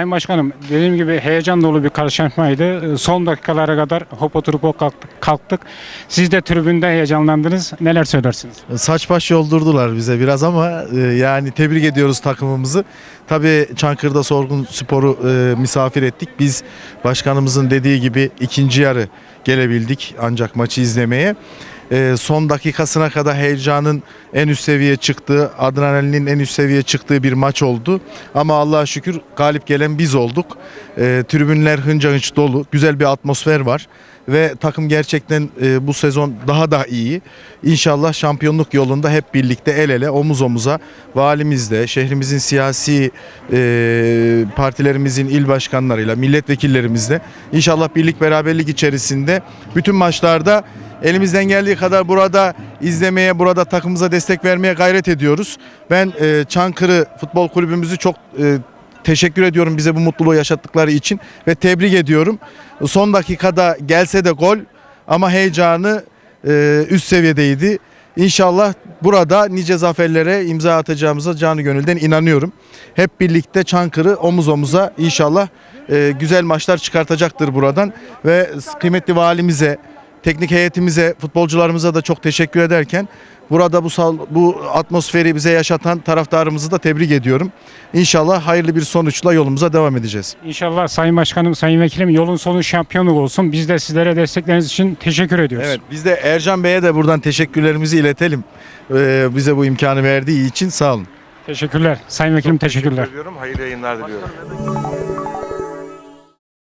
Sayın Başkanım dediğim gibi heyecan dolu bir karşılaşmaydı. Ee, Son dakikalara kadar hop oturup hop kalktık. Siz de tribünde heyecanlandınız. Neler söylersiniz? Saç baş yoldurdular bize biraz ama e, yani tebrik ediyoruz takımımızı. Tabii Çankırı'da Sorgun Spor'u e, misafir ettik. Biz başkanımızın dediği gibi ikinci yarı gelebildik ancak maçı izlemeye. E, son dakikasına kadar heyecanın en üst seviye çıktığı, adrenalinin en üst seviye çıktığı bir maç oldu. Ama Allah'a şükür galip gelen biz olduk. E, tribünler hınca hınç dolu, güzel bir atmosfer var ve takım gerçekten e, bu sezon daha da iyi. İnşallah şampiyonluk yolunda hep birlikte el ele omuz omuza valimizle, şehrimizin siyasi e, partilerimizin il başkanlarıyla, milletvekillerimizle inşallah birlik beraberlik içerisinde bütün maçlarda elimizden geldiği kadar burada izlemeye, burada takımımıza destek vermeye gayret ediyoruz. Ben e, Çankırı Futbol Kulübümüzü çok e, Teşekkür ediyorum bize bu mutluluğu yaşattıkları için ve tebrik ediyorum. Son dakikada gelse de gol ama heyecanı e, üst seviyedeydi. İnşallah burada nice zaferlere imza atacağımıza canı gönülden inanıyorum. Hep birlikte Çankırı omuz omuza inşallah e, güzel maçlar çıkartacaktır buradan ve kıymetli valimize, teknik heyetimize, futbolcularımıza da çok teşekkür ederken burada bu sal- bu atmosferi bize yaşatan taraftarımızı da tebrik ediyorum. İnşallah hayırlı bir sonuçla yolumuza devam edeceğiz. İnşallah Sayın Başkanım, Sayın Vekilim yolun sonu şampiyonluk olsun. Biz de sizlere destekleriniz için teşekkür ediyoruz. Evet biz de Ercan Bey'e de buradan teşekkürlerimizi iletelim. Ee, bize bu imkanı verdiği için sağ olun. Teşekkürler. Sayın Vekilim teşekkürler. ediyorum. Hayırlı yayınlar diliyorum.